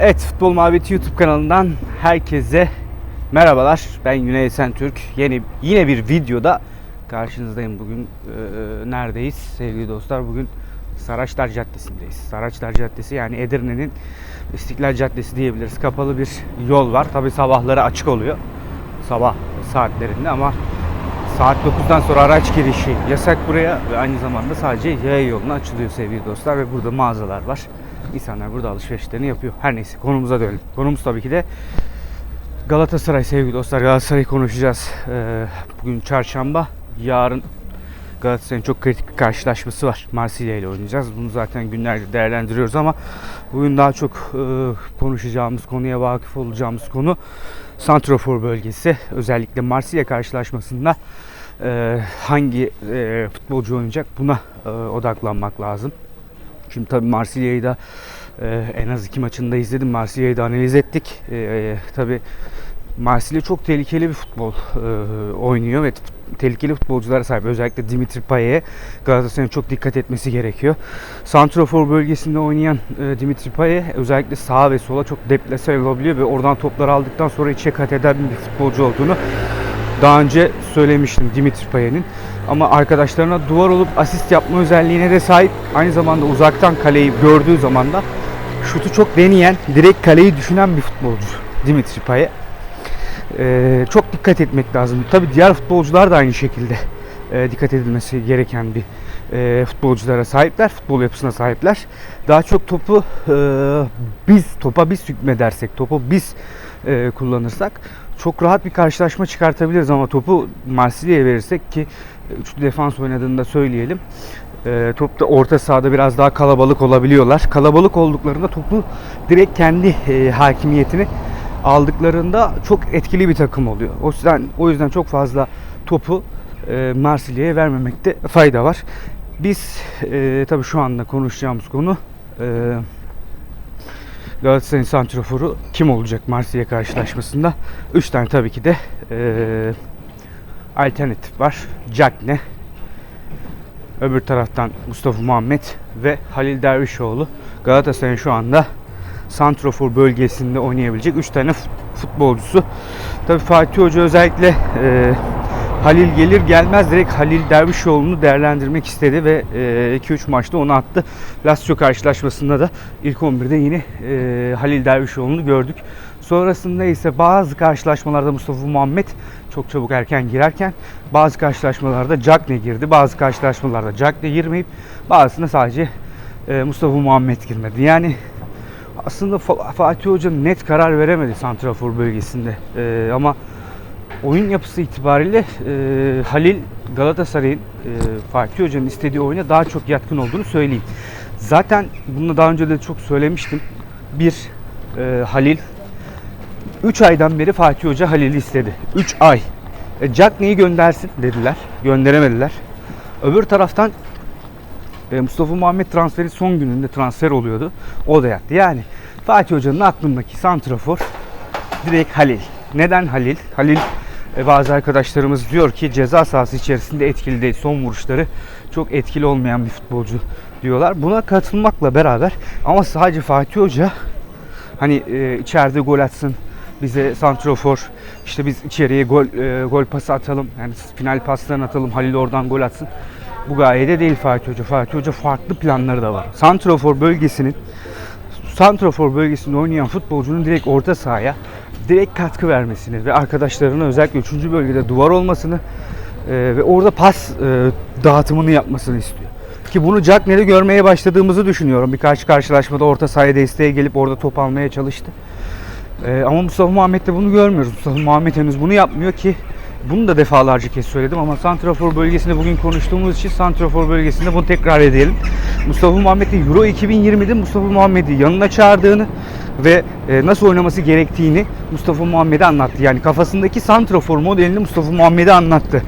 Evet Futbol Muhabbeti YouTube kanalından herkese merhabalar. Ben Güney Esen Türk. Yeni yine bir videoda karşınızdayım. Bugün e, neredeyiz sevgili dostlar? Bugün Saraçlar Caddesi'ndeyiz. Saraçlar Caddesi yani Edirne'nin İstiklal Caddesi diyebiliriz. Kapalı bir yol var. Tabi sabahları açık oluyor. Sabah saatlerinde ama saat 9'dan sonra araç girişi yasak buraya ve aynı zamanda sadece yaya yoluna açılıyor sevgili dostlar ve burada mağazalar var. İnsanlar burada alışverişlerini yapıyor. Her neyse konumuza dönelim. Konumuz tabii ki de Galatasaray sevgili dostlar. Galatasaray'ı konuşacağız. Ee, bugün çarşamba. Yarın Galatasaray'ın çok kritik bir karşılaşması var. Marsilya ile oynayacağız. Bunu zaten günlerdir değerlendiriyoruz ama bugün daha çok e, konuşacağımız konuya vakıf olacağımız konu Santrofor bölgesi. Özellikle Marsilya karşılaşmasında e, hangi e, futbolcu oynayacak buna e, odaklanmak lazım. Şimdi tabii Marsilya'yı da e, en az iki maçını da izledim. Marsilya'yı da analiz ettik. E, e, tabii Marsilya çok tehlikeli bir futbol e, oynuyor ve tehlikeli futbolculara sahip. Özellikle Dimitri Payet'e Galatasaray'ın çok dikkat etmesi gerekiyor. Santrofor bölgesinde oynayan e, Dimitri Payet özellikle sağa ve sola çok deplase olabiliyor ve oradan topları aldıktan sonra içe kat eden bir futbolcu olduğunu daha önce söylemiştim Dimitri Payet'in. Ama arkadaşlarına duvar olup asist yapma özelliğine de sahip. Aynı zamanda uzaktan kaleyi gördüğü zaman da şutu çok deneyen, direkt kaleyi düşünen bir futbolcu Dimitri Payet. Ee, çok dikkat etmek lazım. Tabii diğer futbolcular da aynı şekilde e, dikkat edilmesi gereken bir e, futbolculara sahipler, futbol yapısına sahipler. Daha çok topu e, biz topa biz hükmedersek, topu biz e, kullanırsak çok rahat bir karşılaşma çıkartabiliriz ama topu Marsilya'ya verirsek ki üçlü defans oynadığında söyleyelim. E, topta orta sahada biraz daha kalabalık olabiliyorlar. Kalabalık olduklarında topu direkt kendi e, hakimiyetini aldıklarında çok etkili bir takım oluyor. O yüzden o yüzden çok fazla topu e, Marsilya'ya vermemekte fayda var. Biz e, tabii şu anda konuşacağımız konu e, Galatasaray'ın santraforu kim olacak Marsilya karşılaşmasında? 3 tane tabii ki de e, alternatif var. Cagne, öbür taraftan Mustafa Muhammed ve Halil Dervişoğlu. Galatasaray'ın şu anda santrofor bölgesinde oynayabilecek 3 tane fut- futbolcusu. Tabii Fatih Hoca özellikle e, Halil gelir gelmez direkt Halil Dervişoğlu'nu değerlendirmek istedi ve 2-3 maçta onu attı. Lazio karşılaşmasında da ilk 11'de yine e, Halil Dervişoğlu'nu gördük. Sonrasında ise bazı karşılaşmalarda Mustafa Muhammed çok çabuk erken girerken bazı karşılaşmalarda Cagne girdi. Bazı karşılaşmalarda Cagne girmeyip bazısında sadece e, Mustafa Muhammed girmedi. Yani aslında Fa- Fatih Hoca net karar veremedi santrafor bölgesinde. E, ama oyun yapısı itibariyle e, Halil Galatasaray'ın e, Fatih Hoca'nın istediği oyuna daha çok yatkın olduğunu söyleyeyim. Zaten bunu daha önce de çok söylemiştim. Bir e, Halil 3 aydan beri Fatih Hoca Halil'i istedi. 3 ay. E, Cagney'i göndersin dediler. Gönderemediler. Öbür taraftan e, Mustafa Muhammed transferi son gününde transfer oluyordu. O da yattı. Yani Fatih Hoca'nın aklındaki santrafor direkt Halil. Neden Halil? Halil e, bazı arkadaşlarımız diyor ki ceza sahası içerisinde etkili değil. Son vuruşları çok etkili olmayan bir futbolcu diyorlar. Buna katılmakla beraber ama sadece Fatih Hoca hani e, içeride gol atsın bize santrofor işte biz içeriye gol e, gol pası atalım yani final paslarını atalım Halil oradan gol atsın. Bu gayede değil Fatih Hoca. Fatih Hoca farklı planları da var. Santrofor bölgesinin Santrofor bölgesinde oynayan futbolcunun direkt orta sahaya direkt katkı vermesini ve arkadaşlarına özellikle 3. bölgede duvar olmasını e, ve orada pas e, dağıtımını yapmasını istiyor. Ki bunu Cagney'de görmeye başladığımızı düşünüyorum. Birkaç karşılaşmada orta sahaya desteğe gelip orada top almaya çalıştı. E, ama Mustafa Muhammed'de bunu görmüyoruz. Mustafa Muhammed henüz bunu yapmıyor ki bunu da defalarca kez söyledim ama Santrafor bölgesinde bugün konuştuğumuz için Santrafor bölgesinde bunu tekrar edelim. Mustafa Muhammed'i Euro 2020'de Mustafa Muhammed'i yanına çağırdığını ve e, nasıl oynaması gerektiğini Mustafa Muhammed'e anlattı. Yani kafasındaki Santrafor modelini Mustafa Muhammed'e anlattı.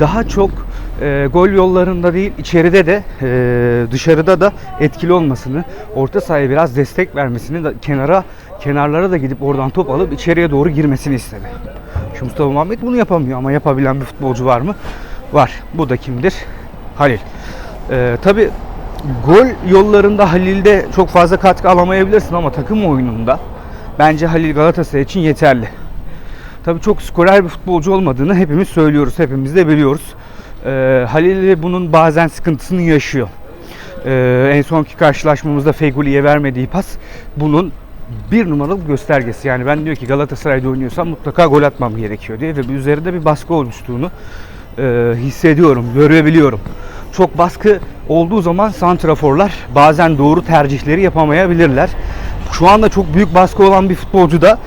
Daha çok e, gol yollarında değil içeride de e, dışarıda da etkili olmasını, orta sahaya biraz destek vermesini, da, kenara kenarlara da gidip oradan top alıp içeriye doğru girmesini istedi. Şu Mustafa Muhammed bunu yapamıyor ama yapabilen bir futbolcu var mı? Var. Bu da kimdir? Halil. Ee, Tabi gol yollarında Halil'de çok fazla katkı alamayabilirsin ama takım oyununda bence Halil Galatasaray için yeterli. Tabii çok skorer bir futbolcu olmadığını hepimiz söylüyoruz, hepimiz de biliyoruz. Ee, Halil bunun bazen sıkıntısını yaşıyor. Ee, en sonki karşılaşmamızda Fegüli'ye vermediği pas bunun bir numaralı göstergesi. Yani ben diyor ki Galatasaray'da oynuyorsam mutlaka gol atmam gerekiyor diye ve üzerinde bir baskı oluştuğunu e, hissediyorum, görebiliyorum. Çok baskı olduğu zaman santraforlar bazen doğru tercihleri yapamayabilirler. Şu anda çok büyük baskı olan bir futbolcu da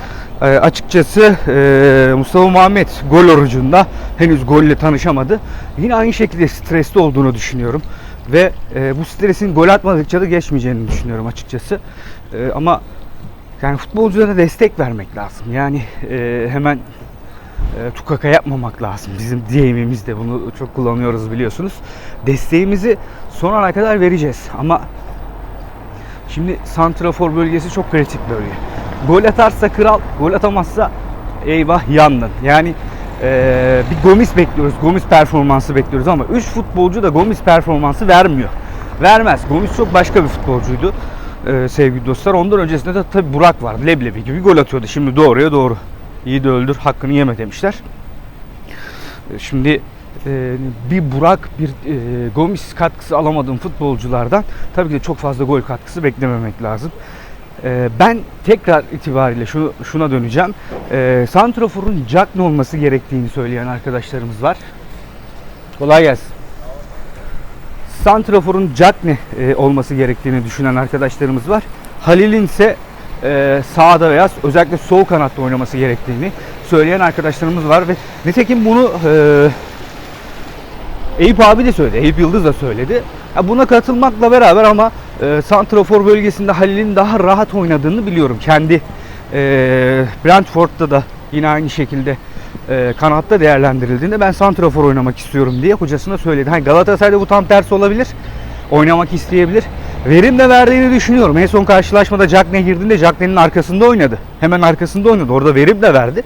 e, açıkçası e, Mustafa Muhammed gol orucunda henüz golle tanışamadı. Yine aynı şekilde stresli olduğunu düşünüyorum. Ve e, bu stresin gol atmadıkça da geçmeyeceğini düşünüyorum açıkçası. E, ama yani futbolculara destek vermek lazım. Yani e, hemen e, tukaka yapmamak lazım. Bizim deyimimiz de bunu çok kullanıyoruz biliyorsunuz. Desteğimizi son ana kadar vereceğiz. Ama şimdi santrafor bölgesi çok kritik bölge. Gol atarsa kral, gol atamazsa eyvah yandın. Yani e, bir Gomis bekliyoruz. Gomis performansı bekliyoruz ama 3 futbolcu da Gomis performansı vermiyor. Vermez. Gomis çok başka bir futbolcuydu e, sevgili dostlar. Ondan öncesinde de tabi Burak vardı. Leblebi gibi gol atıyordu. Şimdi doğruya doğru. İyi de öldür, hakkını yeme demişler. E, Şimdi e, bir Burak, bir e, Gomis katkısı alamadığım futbolculardan tabii ki de çok fazla gol katkısı beklememek lazım. E, ben tekrar itibariyle şu, şuna döneceğim. E, Santrafor'un Jackne olması gerektiğini söyleyen arkadaşlarımız var. Kolay gelsin. Santrafor'un Jackne e, olması gerektiğini düşünen arkadaşlarımız var. Halil'in ise e, sağda veya özellikle sol kanatta oynaması gerektiğini söyleyen arkadaşlarımız var ve nitekim bunu e, Eyüp abi de söyledi, Eyüp Yıldız da söyledi. Ya buna katılmakla beraber ama e, Santrafor bölgesinde Halil'in daha rahat oynadığını biliyorum. Kendi e, Brentford'da da yine aynı şekilde e, kanatta değerlendirildiğinde ben Santrafor oynamak istiyorum diye hocasına söyledi. Hani Galatasaray'da bu tam tersi olabilir. Oynamak isteyebilir. Verim de verdiğini düşünüyorum. En son karşılaşmada Jackne girdiğinde Jackne'nin arkasında oynadı. Hemen arkasında oynadı. Orada verim de verdi.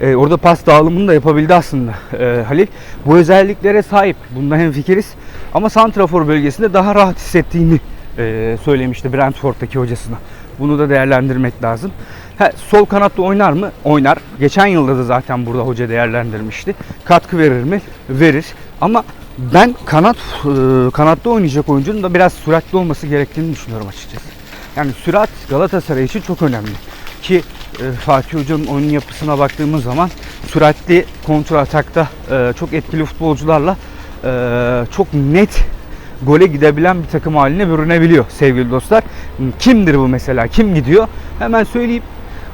Ee, orada pas dağılımını da yapabildi aslında ee, Halil. Bu özelliklere sahip. Bunda hem fikiriz. Ama Santrafor bölgesinde daha rahat hissettiğini e, söylemişti Brentford'daki hocasına. Bunu da değerlendirmek lazım. Ha, sol kanatta oynar mı? Oynar. Geçen yılda da zaten burada hoca değerlendirmişti. Katkı verir mi? Verir. Ama ben kanat e, kanatta oynayacak oyuncunun da biraz süratli olması gerektiğini düşünüyorum açıkçası. Yani sürat Galatasaray için çok önemli. Ki e, Fatih Hoca'nın oyun yapısına baktığımız zaman süratli kontrol atakta e, çok etkili futbolcularla çok net gole gidebilen bir takım haline bürünebiliyor sevgili dostlar. Kimdir bu mesela? Kim gidiyor? Hemen söyleyeyim.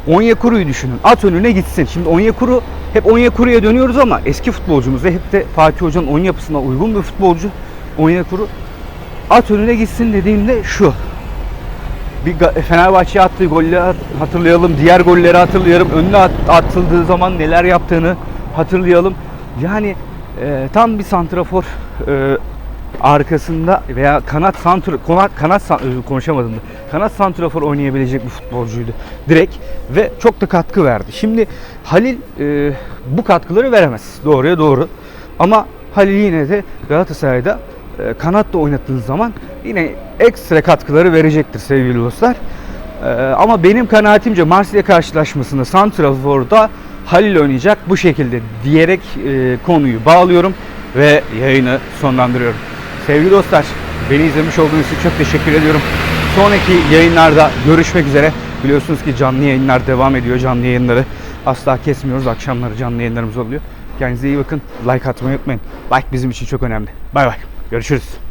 Onyekuru'yu düşünün. At önüne gitsin. Şimdi Onyekuru hep Onyekuru'ya dönüyoruz ama eski futbolcumuz ve hep de Fatih Hoca'nın oyun yapısına uygun bir futbolcu Onyekuru. At önüne gitsin dediğimde şu. Bir Fenerbahçe'ye attığı golleri hatırlayalım. Diğer golleri hatırlayalım. Önüne at- atıldığı zaman neler yaptığını hatırlayalım. Yani e, tam bir santrafor e, arkasında veya kanat santr kanat kanat konuşamadım da. Kanat santrafor oynayabilecek bir futbolcuydu direkt ve çok da katkı verdi. Şimdi Halil e, bu katkıları veremez. Doğruya doğru. Ama Halil yine de Galatasaray'da e, kanatta oynattığın zaman yine ekstra katkıları verecektir sevgili dostlar. E, ama benim kanaatimce Marsilya karşılaşmasında Santrafor'da Halil oynayacak bu şekilde diyerek e, konuyu bağlıyorum ve yayını sonlandırıyorum. Sevgili dostlar, beni izlemiş olduğunuz için çok teşekkür ediyorum. Sonraki yayınlarda görüşmek üzere. Biliyorsunuz ki canlı yayınlar devam ediyor. Canlı yayınları asla kesmiyoruz. Akşamları canlı yayınlarımız oluyor. Kendinize iyi bakın. Like atmayı unutmayın. Like bizim için çok önemli. Bay bay. Görüşürüz.